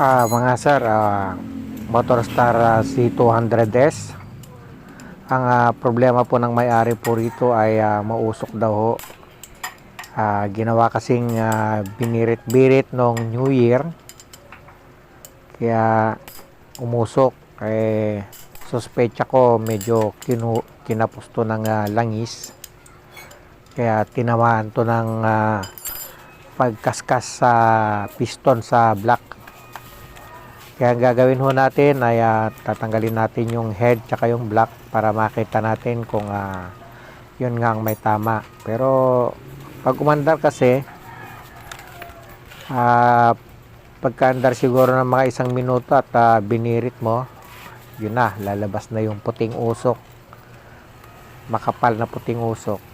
Ah, mga sir, ah, Motorstar ah, C200S. Ang ah, problema po ng may-ari po rito ay ah, mausok daw ho. Ah, ginawa kasing ah, binirit-birit nung New Year. Kaya umusok. Eh, suspecha ko medyo kinu kinapusto ng ah, langis. Kaya tinamaan to ng ah, pagkaskas sa piston sa block. Kaya ang gagawin ho natin ay ah, tatanggalin natin yung head tsaka yung block para makita natin kung ah, yun nga ang may tama. Pero pag umandar kasi, ah, pagkaandar siguro ng mga isang minuto at ah, binirit mo, yun na, lalabas na yung puting usok. Makapal na puting usok.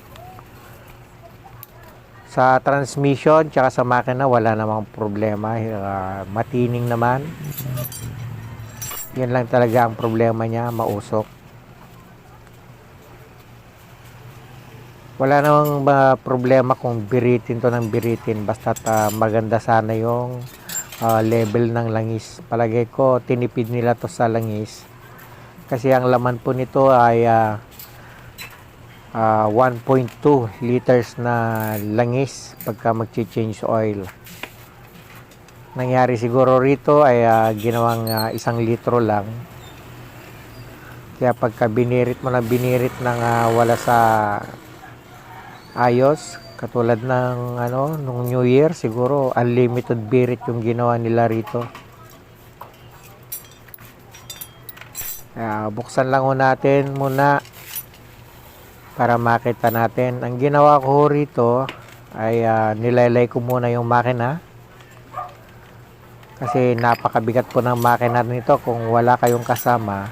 Sa transmission tsaka sa makina wala namang problema, Ah, matining naman. Yan lang talaga ang problema niya, mausok. Wala namang ba problema kung biritin to ng biritin basta maganda sana yung ah, level ng langis. Palagay ko tinipid nila to sa langis. Kasi ang laman po nito ay ah, ah, 1.2 liters na langis pagka mag-change oil. Nangyari siguro rito ay ah, ginawang ah, isang litro lang. Kaya pagka binirit mo na binirit ng ah, wala sa ayos, katulad ng ano, nung New Year, siguro unlimited birit yung ginawa nila rito. Kaya buksan lang natin muna para makita natin. Ang ginawa ko rito ay ah, nilaylay ko muna yung makina. Kasi napakabigat po ng makina nito kung wala kayong kasama.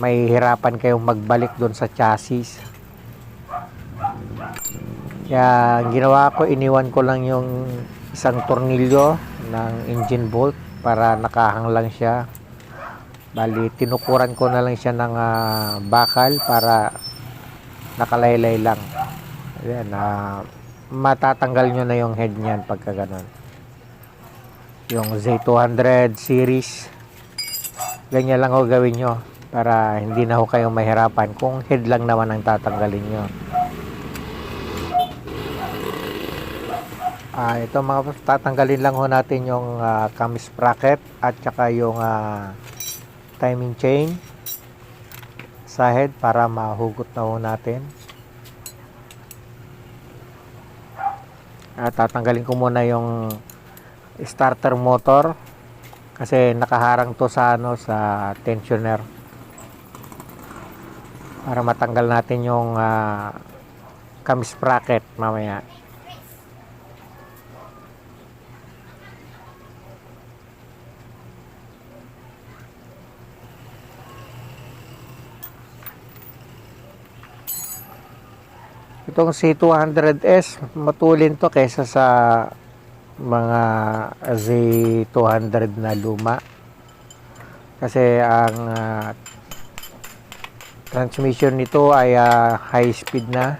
May hirapan kayong magbalik doon sa chassis. Kaya ang ginawa ko, iniwan ko lang yung isang tornilyo ng engine bolt para nakahang lang siya. Bali, tinukuran ko na lang siya ng ah, bakal para nakalaylay lang. Ayan, ah, matatanggal nyo na yung head niyan pagka ganun. Yung Z200 series, ganyan lang ho gawin nyo para hindi na ho kayong mahirapan kung head lang naman ang tatanggalin nyo. Ah, ito mga tatanggalin lang ho natin yung ah, cam sprocket at saka yung ah, timing chain sa para mahugot na natin. At tatanggalin ko muna yung starter motor kasi nakaharang to sa ano sa tensioner para matanggal natin yung ah, cam sprocket mamaya. Itong C200S, matulin to kaysa sa mga Z200 na luma. Kasi ang ah, transmission nito ay ah, high speed na.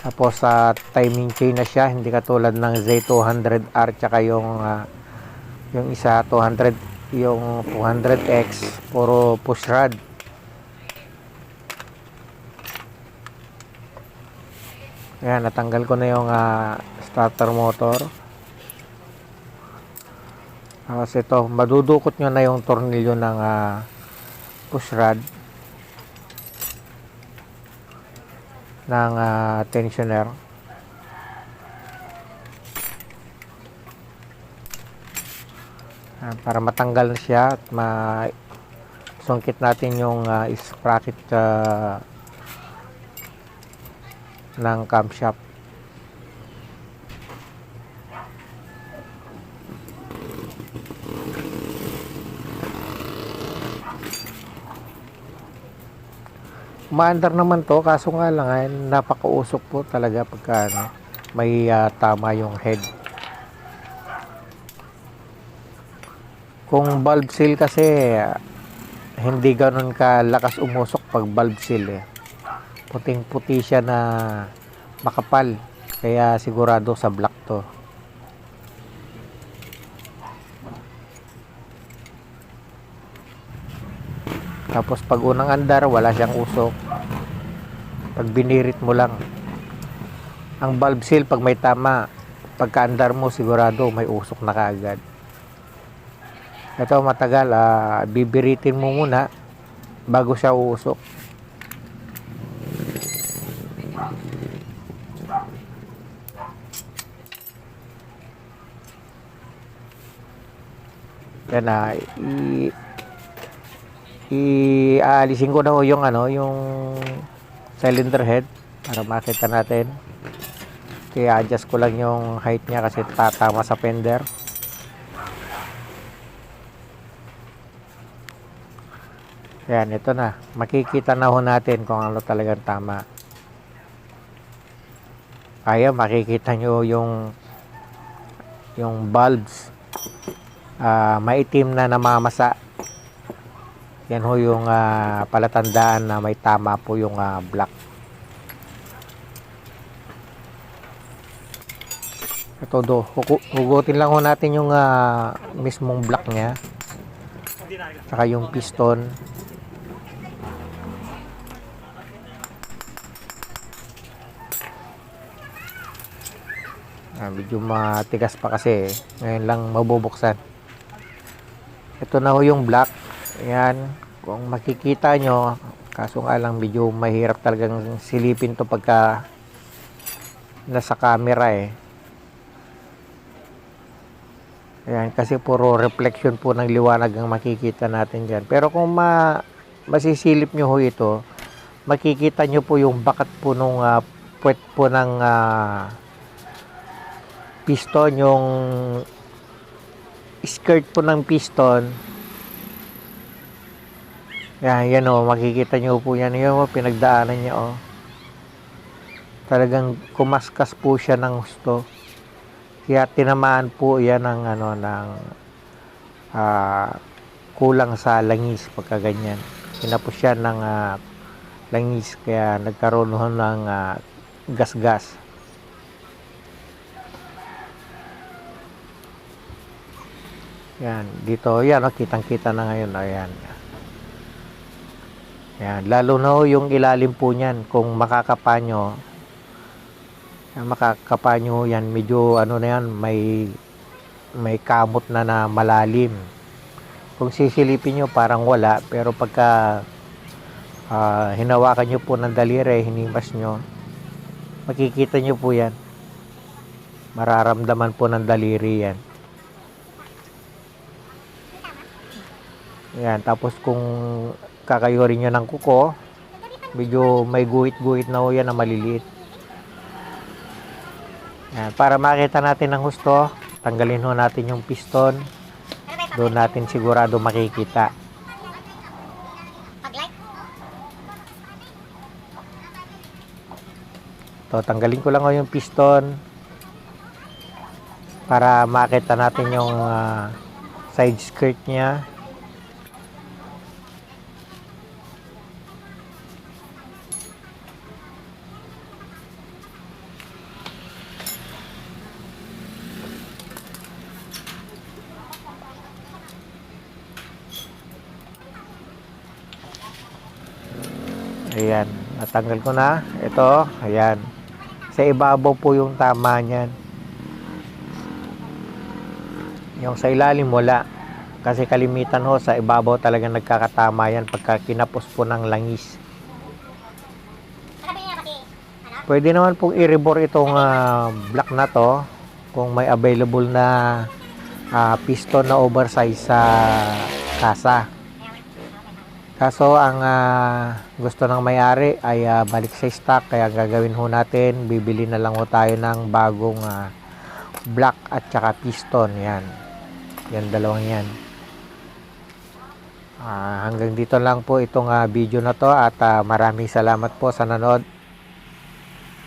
Tapos sa timing chain na siya, hindi katulad ng Z200R tsaka yung ah, yung isa 200 yung 200X puro push rod. Ayan, natanggal ko na yung ah, starter motor. Tapos ito, madudukot nyo na yung tornilyo ng ah, push rod ng ah, tensioner. Ah, para matanggal na siya at ma sungkit natin yung ah, sprocket ah, ng camshaft. Umaandar naman to, kaso nga lang ay napakausok po talaga pagka ano, may ah, tama yung head. Kung valve seal kasi, ah, hindi ganun kalakas umusok pag valve seal eh puting-puti siya na makapal. Kaya sigurado sa black to. Tapos pag unang andar, wala siyang usok. Pag binirit mo lang. Ang valve seal, pag may tama, pagkaandar mo, sigurado may usok na kaagad. Ito matagal, ah, bibiritin mo muna bago siya uusok. Yan na, i i-aalisin ko na ho yung ano, yung cylinder head para makita natin. Kaya adjust ko lang yung height niya kasi tatama sa fender. Yan, ito na. Makikita na ho natin kung ano talagang tama. Kaya makikita nyo yung yung bulbs ah maitim na namamasa. Yan ho yung ah, palatandaan na may tama po yung ah, black. Ito do, hugutin lang ho natin yung ah, mismong black niya. Saka yung piston. Ah, medyo matigas pa kasi. Ngayon lang mabubuksan. Ito na ho yung black. Ayan. Kung makikita nyo, kaso nga lang medyo mahirap talagang silipin to pagka nasa camera eh. Ayan, kasi puro reflection po ng liwanag ang makikita natin dyan. Pero kung ma masisilip nyo ho ito, makikita nyo po yung bakat po nung ah, puwet po ng ah, piston, yung skirt po ng piston. Yan, yan o, makikita nyo po yan. Yan o, pinagdaanan niya o. Talagang kumaskas po siya ng gusto. Kaya tinamaan po yan ng ano ng ah, kulang sa langis pagka ganyan. Tinapos siya ng ah, langis kaya nagkaroon ng ah, gas-gas. Yan, dito, yan, oh, kitang-kita na ngayon, ayan. Yan, lalo na ho yung ilalim po niyan, kung makakapa nyo, yan, makakapa nyo yan, medyo, ano na yan, may, may kamot na na malalim. Kung sisilipin nyo, parang wala, pero pagka ah, hinawakan nyo po ng daliri, hinimas nyo, makikita nyo po yan. Mararamdaman po ng daliri yan. Yan, tapos kung kakayurin nyo ng kuko, medyo may guhit-guhit na ho yan na maliliit. Yan, para makita natin ng husto, tanggalin ho natin yung piston. Doon natin sigurado makikita. To, tanggalin ko lang yung piston para makita natin yung ah, side skirt niya. Ayan, natanggal ko na. Ito, ayan. Sa ibabaw po yung tama niyan. Yung sa ilalim wala. Kasi kalimitan ho, sa ibabaw talaga nagkakatama yan pagka kinapos po ng langis. Pwede naman pong i-rebore itong ah, black na to kung may available na ah, piston na oversize sa kasa. Kaso ang ah, gusto ng may-ari ay ah, balik sa stock kaya gagawin ho natin, bibili na lang ho tayo ng bagong ah, black at saka piston. Yan. Yan dalawang yan. Ah, hanggang dito lang po itong ah, video na to at ah, maraming salamat po sa nanood.